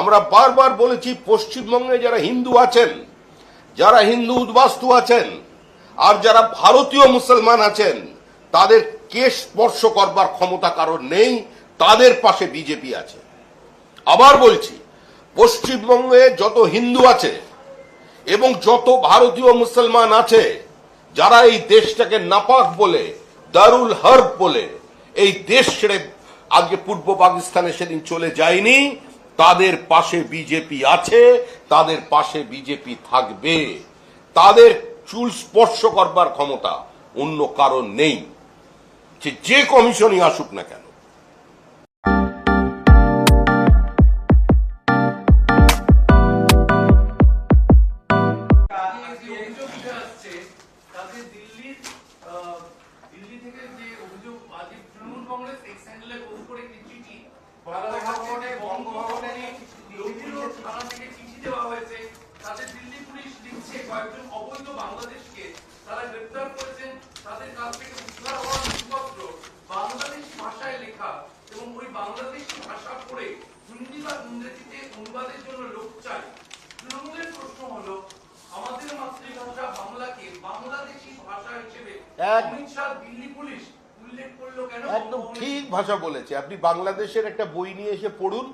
আমরা বারবার বলেছি, পশ্চিমবঙ্গে যারা হিন্দু আছেন, যারা হিন্দু উদ্বাস্তু আছেন, আর যারা ভারতীয় মুসলমান আছেন, তাদের কে স্পর্শ করবার ক্ষমতা কারণ নেই, তাদের পাশে বিজেপি আছে। আবার বলছি, পশ্চিমবঙ্গে যত হিন্দু আছে এবং যত ভারতীয় মুসলমান আছে, যারা এই দেশটাকে নাপাক বলে, দারুল হর্ব বলে, এই দেশ ছেড়ে আজকে পূর্ব পাকিস্তানে সেদিন চলে যায়নি তাদের পাশে বিজেপি আছে, তাদের পাশে বিজেপি থাকবে। তাদের চুল স্পর্শ করবার ক্ষমতা অন্য কারণ নেই। যে কমিশনই আসুক না কেন। কংগ্রেস এক্স করে একটি চিঠি বাংলা ভবনে বঙ্গভবনে বিভিন্ন থানা থেকে চিঠি দেওয়া হয়েছে তাদের দিল্লি পুলিশ লিখছে কয়েকজন অবৈধ বাংলাদেশকে তারা গ্রেপ্তার করেছেন তাদের কাছ থেকে উদ্ধার হওয়া নথিপত্র বাংলাদেশি ভাষায় লেখা এবং ওই বাংলাদেশি ভাষা পড়ে হিন্দি বা ইংরেজিতে অনুবাদের জন্য লোক চাই তৃণমূলের প্রশ্ন হলো আমাদের মাতৃভাষা বাংলাকে বাংলাদেশি ভাষা হিসেবে এক- অমিত শাহ দিল্লি পুলিশ উল্লেখ করল কেন একদম ঠিক ভাষা বলেছে। আপনি বাংলাদেশের একটা বই নিয়ে এসে পড়ুন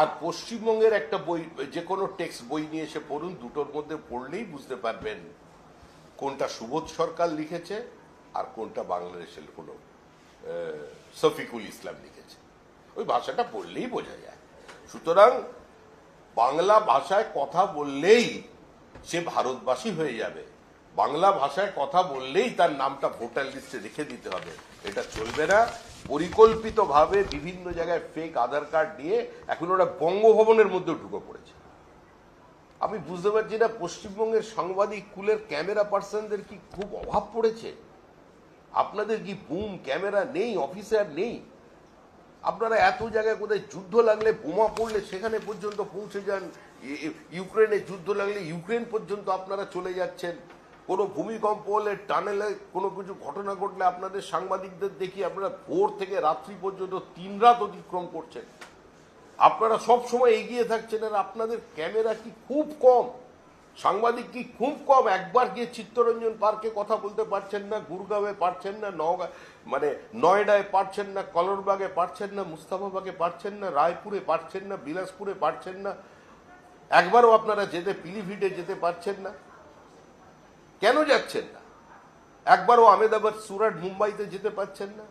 আর পশ্চিমবঙ্গের একটা বই যে কোনো টেক্সট বই নিয়ে এসে পড়ুন দুটোর মধ্যে পড়লেই বুঝতে পারবেন কোনটা সুবোধ সরকার লিখেছে আর কোনটা বাংলাদেশের কোনো শফিকুল ইসলাম লিখেছে। ওই ভাষাটা পড়লেই বোঝা যায়। সুতরাং বাংলা ভাষায় কথা বললেই সে ভারতবাসী হয়ে যাবে। বাংলা ভাষায় কথা বললেই তার নামটা ভোটার লিস্টে রেখে দিতে হবে। এটা চলবে না। পরিকল্পিতভাবে বিভিন্ন জায়গায় ফেক আধার কার্ড নিয়ে এখন ওরা বঙ্গভবনের মধ্যে ঢুকে পড়েছে। আমি বুঝতে পারছি না, পশ্চিমবঙ্গের সাংবাদিক কুলের ক্যামেরা পার্সনদের কি খুব অভাব পড়েছে? আপনাদের কি বুম ক্যামেরা নেই অফিসার নেই? আপনারা এত জায়গায় কোথায় যুদ্ধ লাগলে বোমা পড়লে সেখানে পর্যন্ত পৌঁছে যান। ইউক্রেনে যুদ্ধ লাগলে ইউক্রেন পর্যন্ত আপনারা চলে যাচ্ছেন। কোনো ভূমিকম্প হলে, টানেলে কোনো কিছু ঘটনা ঘটলে আপনাদের সাংবাদিকদের দেখি আপনারা ভোর থেকে রাত্রি পর্যন্ত তিন রাত অতিক্রম করছেন। আপনারা সব সময় এগিয়ে থাকছেন আর আপনাদের ক্যামেরা কি খুব কম? সাংবাদিক কি খুব কম? একবার গিয়ে চিত্তরঞ্জন পার্কে কথা বলতে পারছেন না, গুরগাঁওয়ে পারছেন না, নওগাঁ মানে নয়ডায় পারছেন না, কলরবাগে পারছেন না মুস্তাফাবাগে পারছেন না, রায়পুরে পারছেন না, বিলাসপুরে পারছেন না, একবারও আপনারা যেতে পিলিভিটে যেতে পারছেন না। কেন যাচ্ছেন না? একবারও আমেদাবাদ সুরাট মুম্বাইতে যেতে পারছেন না?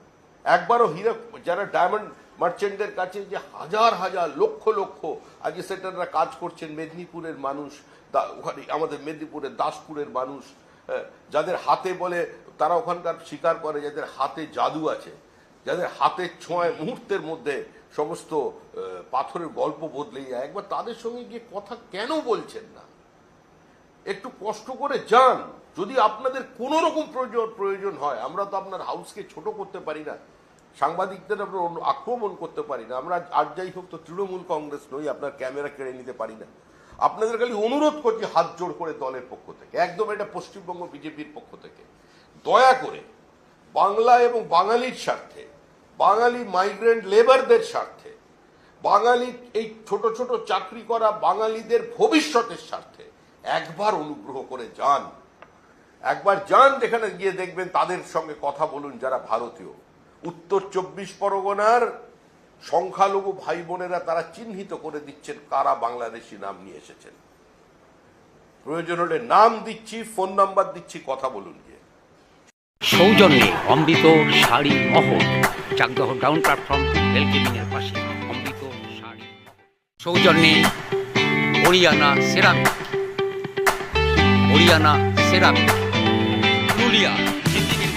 একবারও হীরা যারা ডায়মন্ড মার্চেন্টদের কাছে যে হাজার হাজার লক্ষ লক্ষ আজকে সেটাররা কাজ করছেন, মেদিনীপুরের মানুষ আমাদের মেদিনীপুরের দাসপুরের মানুষ যাদের হাতে বলে তারা ওখানকার স্বীকার করে, যাদের হাতে জাদু আছে, যাদের হাতের ছোঁয়ায় মুহূর্তের মধ্যে সমস্ত পাথরের গল্প বদলে যায়, একবার তাদের সঙ্গে গিয়ে কথা কেন বলছেন না? একটু কষ্ট করে যান। যদি আপনাদের কোনো রকম প্রয়োজন প্রয়োজন হয়, আমরা তো আপনার হাউসকে ছোট করতে পারি না। সাংবাদিকদের আমরা আক্রমণ করতে পারি না। আমরা আর যাই হোক তো তৃণমূল কংগ্রেস নই, আপনার ক্যামেরা কেড়ে নিতে পারি না। আপনাদের খালি অনুরোধ করছি হাত জোড় করে দলের পক্ষ থেকে, একদম এটা পশ্চিমবঙ্গ বিজেপির পক্ষ থেকে। দয়া করে বাংলা এবং বাঙালির স্বার্থে, বাঙালি মাইগ্রেন্ট লেবারদের স্বার্থে, বাঙালি এই ছোট ছোট চাকরি করা বাঙালিদের ভবিষ্যতের স্বার্থে একবার অনুগ্রহ করে যান। একবার যান, যেখানে গিয়ে দেখবেন তাদের সঙ্গে কথা বলুন যারা ভারতীয়। উত্তর চব্বিশ পরগনার সংখ্যালঘু ভাই বোনেরা তারা চিহ্নিত করে দিচ্ছেন কারা বাংলাদেশি নাম নিয়ে এসেছেন। প্রয়োজন হলে নাম দিচ্ছি, ফোন নাম্বার দিচ্ছি, কথা বলুন গিয়ে। সৌজন্যে অমৃত শাড়ি মহল চাকদহ ডাউন প্ল্যাটফর্ম রেলগেটিংয়ের পাশে অমৃত শাড়ি। সৌজন্যে হরিয়ানা সেরামিক। হরিয়ানা সেরামিক। পুরুলিয়া জিন্দিগি